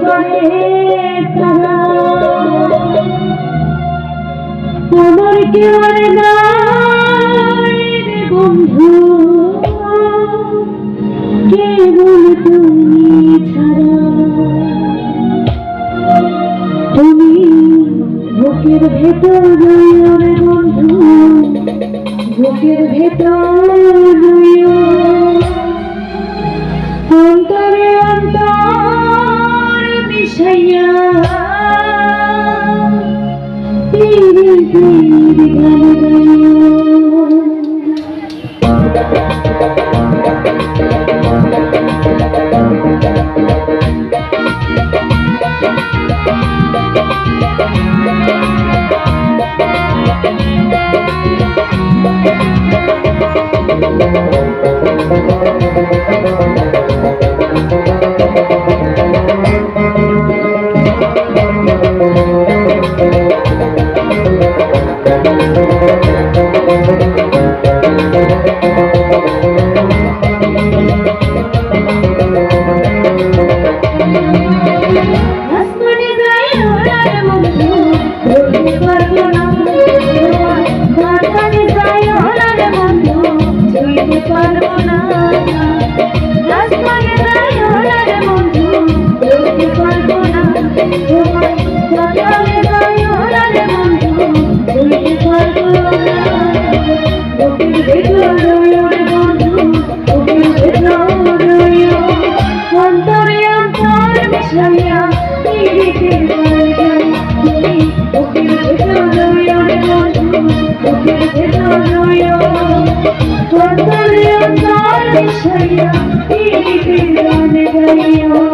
করে তারা আমার কেউ নাই বন্ধু কেবল তুমি ছাড়া তুমি বুকের ভেতর বন্ধু বুকের ভেতর তীরে তীরে পিরিতে গাই বুকের ভেতর রইও রে বন্ধু বুকের ভেতর রইও অন্তরে অন্তর মিশাইয়া পিরিতে গান গাইও